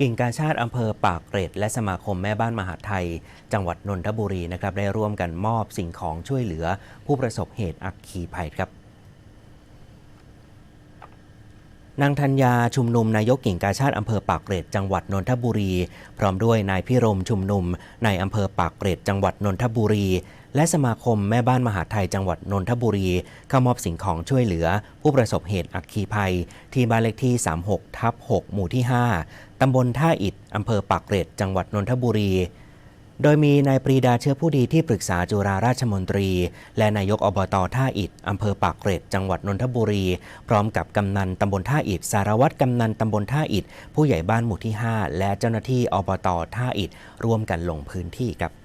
กิ่งกาชาติอำเภอปากเกร็ดและสมาคมแม่บ้านมหาไทย จังหวัดนนทบุรีนะครับได้ร่วมกันมอบสิ่งของช่วยเหลือ ผู้ประสบเหตุอัคคีภัยครับนางธัญญาชุมนุมนายกกิ่งกาชาติอำเภอปากเกร็ดจังหวัดนนทบุรี พร้อมด้วยนายพิรมชุมนุมในอำเภอปากเกร็ดจังหวัดนนทบุรี และสมาคมแม่บ้านมหาไทยจังหวัดนนทบุรีเข้ามอบสิ่งของช่วยเหลือ ผู้ประสบเหตุอัคคีภัย ที่บ้านเลขที่ 36 ทับ 6 หมู่ที่ 5 ตำบลท่าอิดอำเภอปากเกร็ดจังหวัดนนทบุรี โดยมีนายปรีดาเชื้อผู้ดีที่ปรึกษาจุฬาราชมนตรี และนายกอบตท่าอิดอำเภอปากเกร็ดจังหวัดนนทบุรี พร้อมกับกำนันตำบลท่าอิดสารวัตรกำนันตำบลท่าอิดผู้ใหญ่บ้านหมู่ที่ 5 และเจ้าหน้าที่อบตท่าอิดร่วมกันลงพื้นที่ครับ